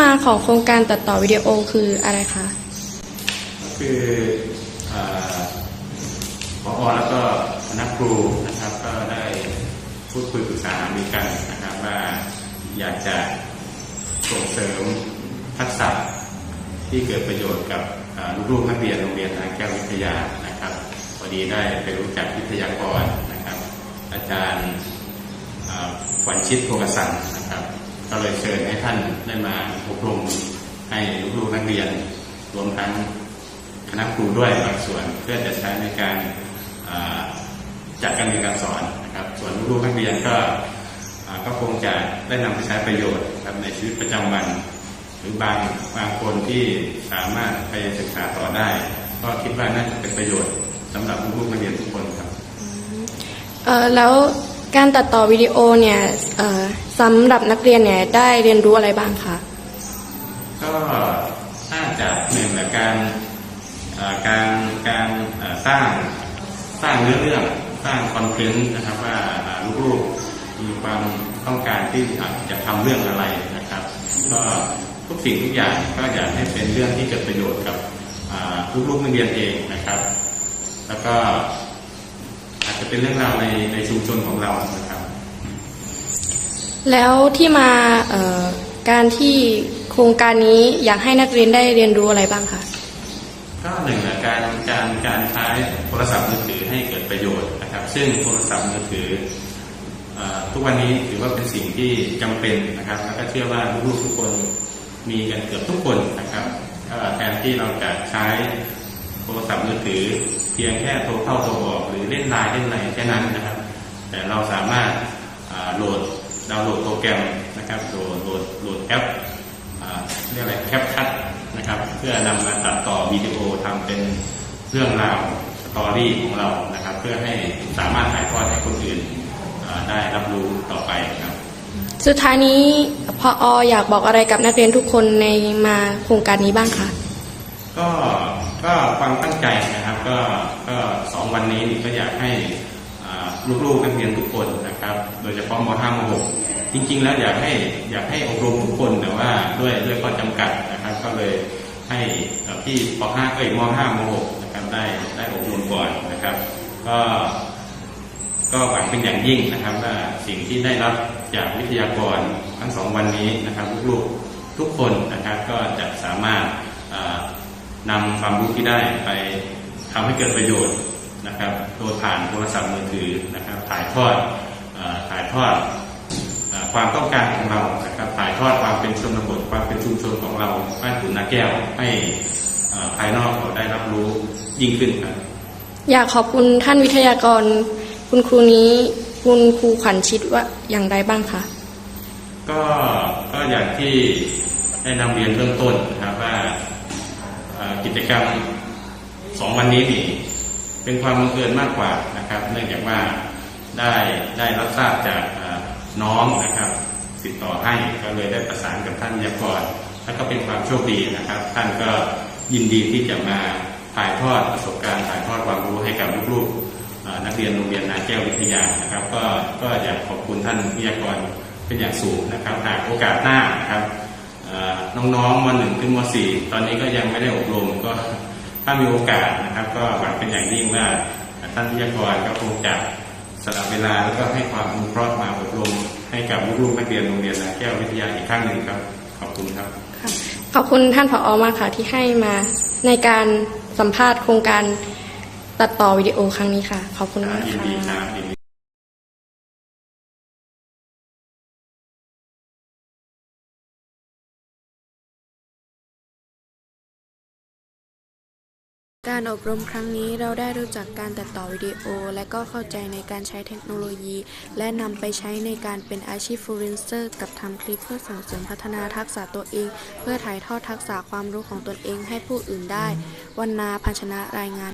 มาของโครงการตัดต่อวิดีโอคืออะไรคะ คือเอ่อพอแล้วก็คณะครูนะครับก็ได้พูดคุยปรึกษาหารือกันนะครับว่าอยากจะส่งเสริมทักษะที่เกิดประโยชน์กับเอ่อลูกๆนักเรียนโรงเรียนทางแก้ววิทยานะครับพอดีได้ไปรู้จักวิทยากรนะครับ อาจารย์ขวัญชิตโพกสันนะครับ ก็เลยเชิญให้ท่านได้มาอบรมให้ลูกๆนักเรียน รวมทั้งคณะครูด้วยบางส่วนเพื่อจะใช้ในการจัดการเรียนการสอนนะครับ ส่วนลูกๆนักเรียนก็ก็คงจะได้นำไปใช้ประโยชน์ครับในชีวิตประจำวัน หรือบางบางคนที่สามารถไปศึกษาต่อได้ ก็คิดว่าน่าจะเป็นประโยชน์สำหรับลูกๆนักเรียนทุกคนครับแล้ว การตัดต่อวิดีโอเนี่ยสำหรับนักเรียนเนี่ยได้เรียนรู้อะไรบ้างคะก็น่าจะหนึ่งในการการการสร้างสร้างเนื้อเรื่องสร้างคอนเทนต์นะครับว่าลูกๆมีความต้องการที่อจะทำเรื่องอะไรนะครับก็ทุกสิ่งทุกอย่างก็อยากให้เป็นเรื่องที่เกิดประโยชน์กับลูกๆนักเรียนเองนะครับ แล้วก็ จจะเป็นเรื่องราวในในชุมชนของเรานะครับ แล้วที่มาเอ่อการที่โครงการนี้อยากให้นักเรียนได้เรียนรู้อะไรบ้างคะก็หนึ่งนะการการการใช้โทรศัพท์มือถือให้เกิดประโยชน์นะครับ ซึ่งโทรศัพท์มือถือเอ่อทุกวันนี้ถือว่าเป็นสิ่งที่จำเป็นนะครับ แล้วก็เชื่อว่าลูกๆทุกคนมีกันเกือบทุกคนนะครับก็แทนที่เราจะใช้โท รศัพท์มือถือ เพียงแค่โทรเข้าโทรออกหรือเล่นไลน์เล่นอะไรแค่นั้นนะครับ แต่เราสามารถอ่าโหลดดาวน์โหลดโปรแกรมนะครับโหลดโหลดโหลดแอปอ่าเรียกอะไรแคปคัดนะครับ เพื่อนำมาตัดต่อวิดีโอทำเป็นเรื่องราวสตอรี่ของเรานะครับ เพื่อให้สามารถถ่ายทอดให้คนอื่นอ่าได้รับรู้ต่อไปครับ สุดท้ายนี้พอออยากบอกอะไรกับนักเรียนทุกคนในมาโครงการนี้บ้างคะก็ ก็ความตั้งใจนะครับก็ก็สองวันนี้นี่ก็อยากให้ลูกๆนักเรียนทุกคนนะครับ โดยเฉพาะม .5 ม .6 จริง ๆ แล้วอยากให้อยากให้อบรมทุกคนแต่ว่าด้วยด้วยข้อจำกัดนะครับ ก็เลยให้พี่ป .5 เอ้ยม .5 ม .6 นะครับได้ได้อบรมก่อนนะครับ ก็ก็หวังเป็นอย่างยิ่งนะครับว่าสิ่งที่ได้รับจากวิทยากรทั้งสองวันนี้นะครับลูกๆทุกคนนะครับก็จะสามารถ นำความรู้ที่ได้ไปทำให้เกิดประโยชน์นะครับโดยผ่านโทรศัพท์มือถือนะครับถ่ายทอดอาถ่ายทอดอาความต้องการของเรานะครับถ่ายทอดความเป็นชนบทความเป็นชุมชนของเราบ้านขุนนาแก้วให้อ่าภายนอกเขาได้รับรู้ยิ่งขึ้นครับอยากขอบคุณท่านวิทยากร คุณครูนี้คุณครูขวัญชิดว่าอย่างไรบ้างคะก็ก็อย่างที่ได้นำเรียนเบื้องต้นนะครับว่าเอ่อ กิจกรรมสองวันนี้นี่เป็นความบังเอิญมากกว่านะครับ เนื่องจากว่าได้ได้รับทราบจากน้องนะครับติดต่อให้ก็เลยได้ประสานกับท่านยากรแล้วก็เป็นความโชคดีนะครับ ท่านก็ยินดีที่จะมาถ่ายทอดประสบการณ์ถ่ายทอดความรู้ให้กับลูกๆนักเรียนโรงเรียนนาแก้ววิทยานะครับ ก็ก็อยากขอบคุณท่านวิทยากรเป็นอย่างสูงนะครับหากโอกาสหน้านะครับ น้องๆมหนึ่งถึงมสี่ตอนนี้ก็ยังไม่ได้อบรมก็ถ้ามีโอกาสนะครับ ก็หวังเป็นอย่างยิ่งว่าท่านวิทยากรก็คงจะสละเวลาแล้วก็ให้ความอนุเคราะห์มาอบรมให้กับลูกๆนักเรียนโรงเรียนนาแก้ววิทยาอีกครั้งหนึ่งครับ ขอบคุณครับค่ะขอบคุณท่านผออมากค่ะที่ให้มาในการสัมภาษณ์โครงการตัดต่อวิดีโอครั้งนี้ค่ะ ขอบคุณมากยินค่ะ การอบรมครั้งนี้เราได้รู้จักการตัดต่อวิดีโอ และก็เข้าใจในการใช้เทคโนโลยี และนำไปใช้ในการเป็นอาชีพฟรีแลนเซอร์กับทำคลิปเพื่อส่งเสริมพัฒนาทักษะตัวเอง เพื่อถ่ายทอดทักษะความรู้ของตนเองให้ผู้อื่นได้ วันนาพันชนะรายงาน